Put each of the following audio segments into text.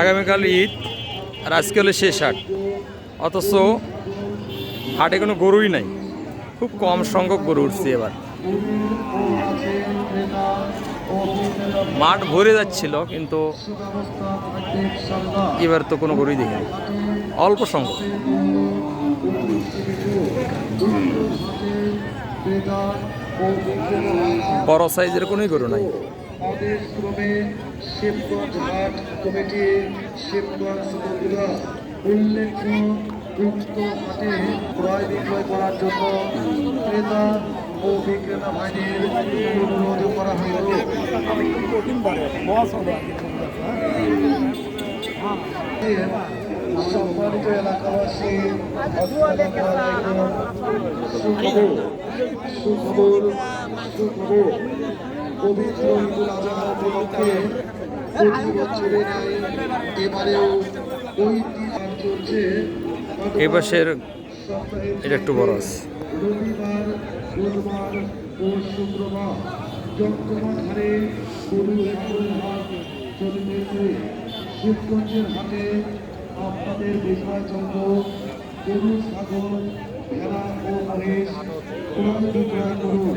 আগামীকাল ঈদ আর আজকে হলো শেষ হাট। অথচ হাটে কোনো গরুই নাই। খুব কম সংখ্যক গরু উঠছে এবার। মাঠ ভরে যাচ্ছিল, কিন্তু এবার তো কোনো গরুই দেখিনি অল্প সংখ্যক। বড় সাইজের কোনোই গরু নাই। আদেশক্রমে শিবগঞ্জ হাট কমিটি শিবগঞ্জ বগুড়া উল্লেখ্য, উক্ত হাটে ক্রয় বিক্রয় করার জন্য ক্রেতা ও বিক্রেতা ভাইদের অনুরোধ করা হইল সম্মানিত এলাকাবাসী, সুখবর সুখবর সুখবর। পবিত্র ঈদুল আজহা উপলক্ষে প্রতি বছরের এবারেও ঐতিহাস চলছে এই পাশের এটা একটু বড় আছে। রবিবার বুধবার ও শুক্রবার জমজমাট হারে গরু এবং চলতেছে। শিবগঞ্জের হাটে আপনাদের বিক্রয় জন্য গরু ছাগল ভেড়া ও মহিষ ক্রয় করুন।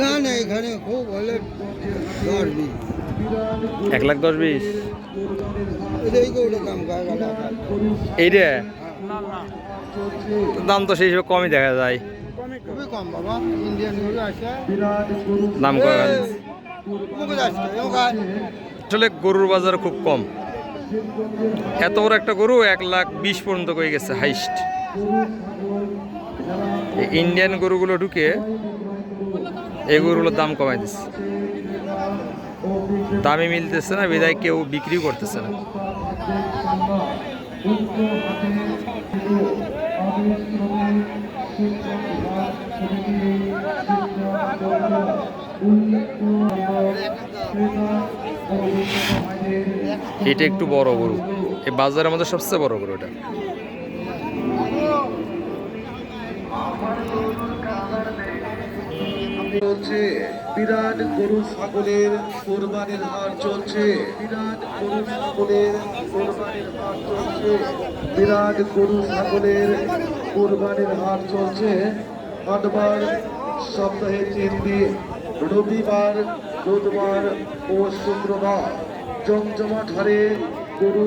না না এখানে খুব হলে দশ বিশ। এক লাখ দশ বিশ? করে দাম এইটা দাম তো সেই হিসেবে কমই দেখা যায়। খুবই কম বাবা ইন্ডিয়ান গরু আছে। দাম কম মুখে যাচ্ছে এবার আসলে গরুর বাজার খুব কম। এত বড় একটা গরু এক লাখ বিশ পর্যন্ত হয়ে গেছে হাইস্ট ইন্ডিয়ান গরুগুলো ঢুকে এই গরুগুলোর দাম কমাই দিচ্ছে দামই মিলতেছে না, বিদায় কেউ বিক্রিও করতেছে না। এটা একটু বড় গরু। এই বাজারের মধ্যে সবচেয়ে বড় গরু এটা। চলছে বিরাট গরু ছাগলের কোরবানির হার চলছে। বিরাট গরু ছাগলের কোরবানির হার চলছে। বিরাট গরু ছাগলের কোরবানির হার চলছে। হাটবার সপ্তাহে তিন দিন, রবিবার, বুধবার ও শুক্রবার জমজমাট হারে গরু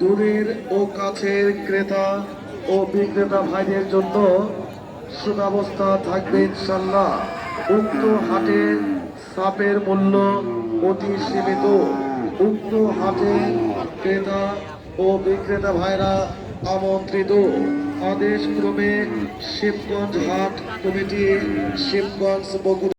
দূরের ও কাছের ক্রেতা ও বিক্রেতা ভাইদের জন্য সুব্যবস্থা থাকবে ইনশাল্লাহ উক্ত হাটে সাপের মূল্য অতি সীমিত। উক্ত হাটে ক্রেতা ও বিক্রেতা ভাইরা আমন্ত্রিত। আদেশ ক্রমে শিবগঞ্জ হাট কমিটি, শিবগঞ্জ বগুড়া